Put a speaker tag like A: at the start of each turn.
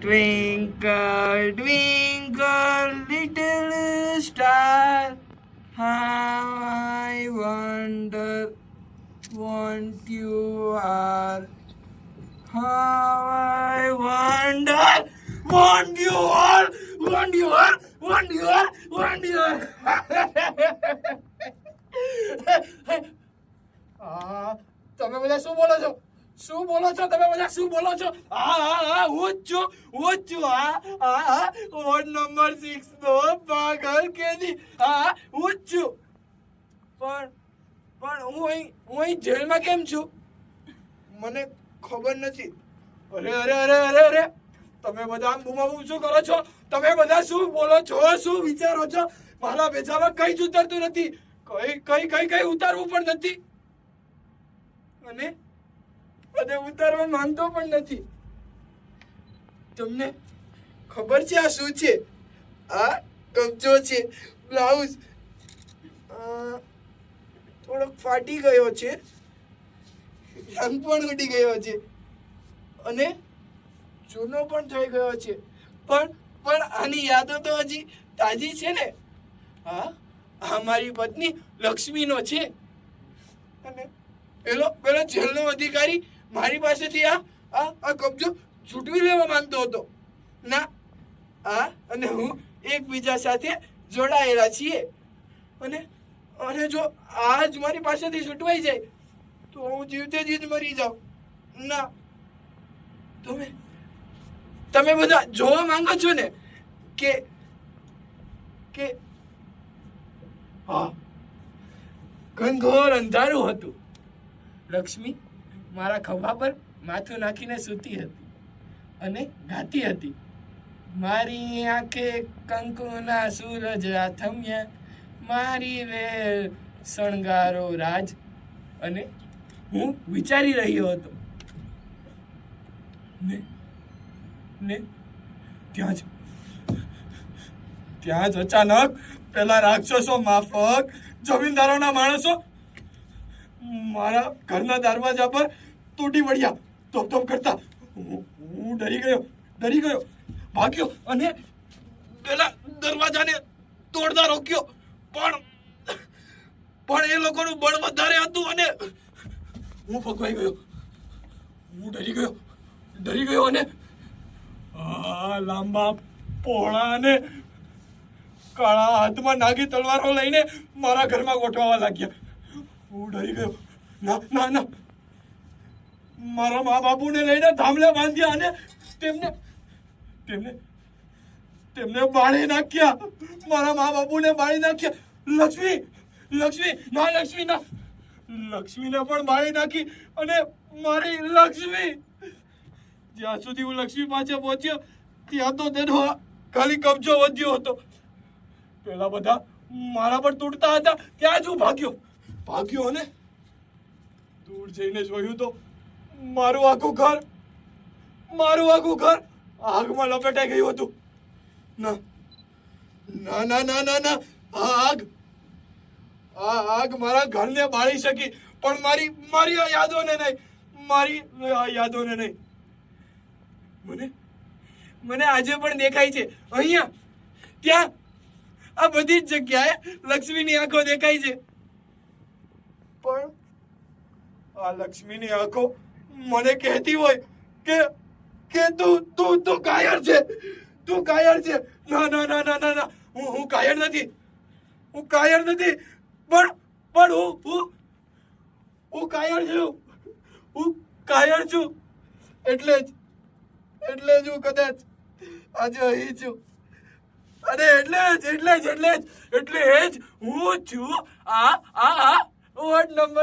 A: Twinkle, twinkle, little star, how I wonder what you are. How I wonder what you are, what you are, what you are, what you are. તમે બધા શું બોલો છો શું બોલો છો તમે બધા? શું બોલો છો? હા હા હા, હું જ છું, હું જ છું. હા હા હા. નંબર સિક્સ નો પાગલ કેદી. હા, હું જ છું. પણ પણ હું અહીં હું અહીં જેલમાં કેમ છું? મને ખબર નથી. અરે અરે અરે અરે અરે. તમે બધા આમ બૂમાબૂમ શું કરો છો? તમે બધા શું બોલો છો? શું વિચારો છો? મારા બેચામાં કઈ જ ઉતરતું નથી. કઈ કઈ કઈ કઈ ઉતારવું પણ નથી. અને અને ઉતારવા માંગતો પણ નથી. તમને ખબર છે આ શું છે? આ કબજો છે. બ્લાઉઝ. થોડોક ફાટી ગયો છે. રંગ પણ ઉડી ગયો છે. અને જૂનો પણ થઈ ગયો છે. પણ પણ આની યાદો તો હજી તાજી છે ને? હા, આ મારી પત્ની લક્ષ્મીનો છે. અને પેલો પેલો જેલનો અધિકારી મારી પાસેથી આ આ કબજો છૂટવી લેવા માંગતો હતો. ના, આ અને હું એકબીજા સાથે જોડાયેલા છીએ. અને અને જો આ જ મારી પાસેથી છૂટવાઈ જાય, તો હું જીવતે જ મરી જાઉં. ના, તમે તમે બધા જોવા માંગો છો ને કે કે, હા, ઘનઘોર અંધારું હતું. લક્ષ્મી મારા ખભા પર માથું નાખીને સૂતી હતી અને ગાતી હતી, મારી આંખે કંકુના સૂરજ આથમ્યા, મારી વેલ શણગારો રાજ. અને હું વિચારી રહ્યો હતો, ને ને, ત્યાં જ ત્યાં જ અચાનક પેલા રાક્ષસો માફક, જમીનદારોના માણસો મારા ઘરના દરવાજા પર તૂટી પડ્યા તોપ તોપ કરતા હું ડરી ગયો ડરી ગયો, ભાગ્યો અને પેલા દરવાજાને તોડતા રોક્યો. પણ પણ એ લોકોનું બળ વધારે હતું અને હું ફગવાઈ ગયો. હું ડરી ગયો ડરી ગયો અને આ લાંબા અને કાળા હાથમાં નાગી તલવારો લઈને મારા ઘરમાં ગોઠવાવા લાગ્યા. હું ડરી ગયો. ના ના ના. મારા મા બાપુને લઈને થાંભલે બાંધ્યા અને તેમને તેમને તેમને બાળી નાખ્યા. મારા મા બાપુને બાળી નાખ્યા. લક્ષ્મી લક્ષ્મી ના લક્ષ્મી ના લક્ષ્મીને પણ બાળી નાખી અને મારી લક્ષ્મી. જ્યાં સુધી હું લક્ષ્મી પાસે પહોંચ્યો, ત્યાં તો તેનો ખાલી કબજો વધ્યો હતો. પેલા બધા મારા પર તૂટતા હતા, ત્યાં જ હું ભાગ્યો. ભાગ્યો અને દૂર જઈને જોયું તો મારું આખું ઘર, મારું આખું ઘર આગમાં લપેટાઈ ગયું હતું. ના ના ના ના ના ના, આ આગ આ આગ મારા ઘરને બાળી શકી, પણ મારી મારી આ યાદોને નહીં, મારી આ યાદોને નહીં. મને મને આજે પણ દેખાય છે. અહીંયા, ત્યાં, આ બધી જ જગ્યાએ લક્ષ્મીની આંખો દેખાય છે. પણ, આ લક્ષ્મીની આંખો મને કહેતી હોય કે કે તું તું તું કાયર છે. તું કાયર છે. ના ના ના ના ના ના. હું હું કાયર નથી. હું કાયર નથી. પણ પણ હું હું હું કાયર છું. હું કાયર છું. એટલે જ એટલે જ હું કદાચ આજે અહીં છું. અરે એટલે જ એટલે જ એટલે જ એટલે જ હું છું. આ આ આ વોર્ડ નંબર